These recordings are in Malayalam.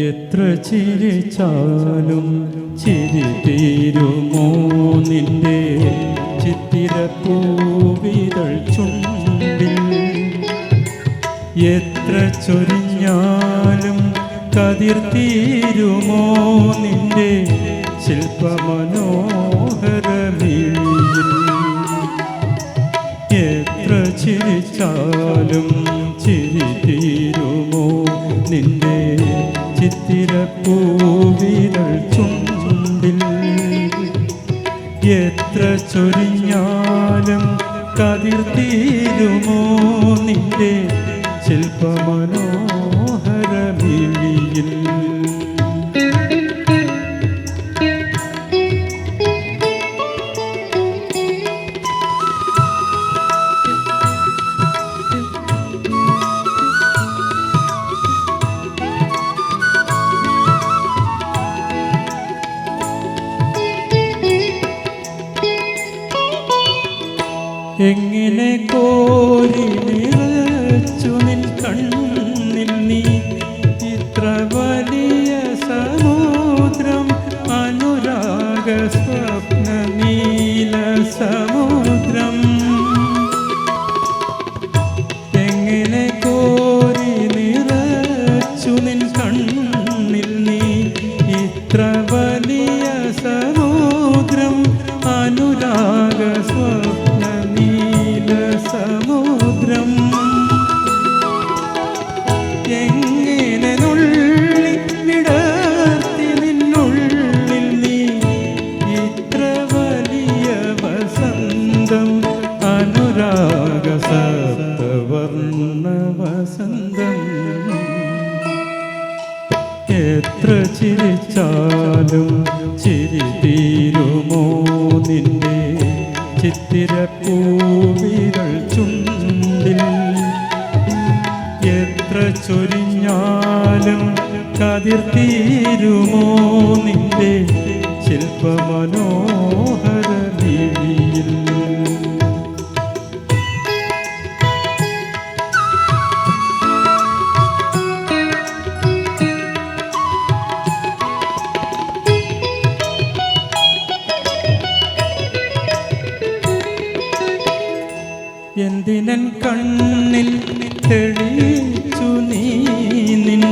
എത്ര ചിരിച്ചാലും ചിരി തീരുമോ നിന്റെ ചിത്തിരപ്പൂവിതൾ ചുണ്ടിൽ? എത്ര ചൊരിഞ്ഞാലും കതിർ തീരുമോ നിന്റെ ശില്പമനോഹരമിഴിയിൽ എത്ര ചിരിച്ചാലും ചിരി തീരുമോ നിന്റെ ചിത്തിരപ്പൂവിരൾ ചുണ്ടിൽ എത്ര ചൊരിഞ്ഞാലും കതിർ തീരുമോ നിന്റെ ശില്പമനോഹരമിഴിയിൽ എങ്ങനെ കോരി നിറച്ചു നിൻ കണ്ണിൽ നീ? ഇത്ര വലിയ സമുദ്രം അനുരാഗ സ്വപ്ന നീല സമുദ്രം. എങ്ങനെ കോരി നിറച്ചു നിൻ കണ്ണിൽ നീ? ഇത്ര ചിരി തീരുമോ നിന്റെ ചിത്തിരപ്പൂവിരൾ ചുണ്ടിൽ എത്ര ചൊരിഞ്ഞാലും കതിർ തീരുമോ നിന്റെ ശില്പമനോഹര മിഴിയിൽ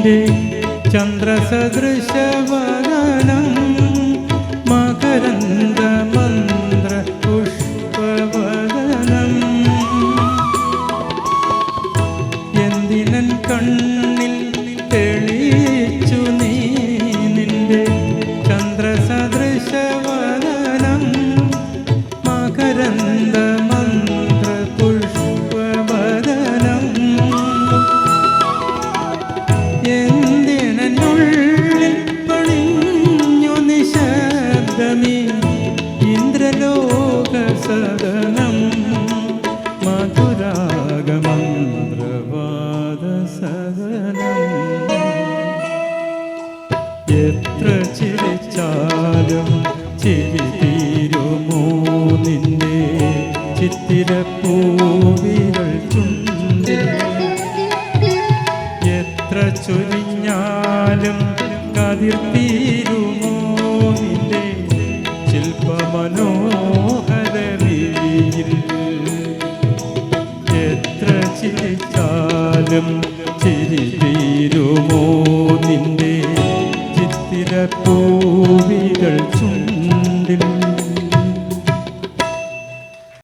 ीन्दे चन्द्रसदृशवदनं मकरन्दमन्द्रपुष्पवदनम् यन्दिनन् कण् ഇന്ദ്രലോക മധുരാഗമം മധുരാഗമന്ത്രവാദ സദനം എത്ര ചിരിച്ചാലും ചിരി നിന്നെ? ചിത്തിരപ്പൂവികൾ ചുണ്ടിൽ. എത്ര ചൊരിഞ്ഞാലും കതിർ നിന്റെ ചിത്തിരപ്പൂവികൾ ചുണ്ടിൽ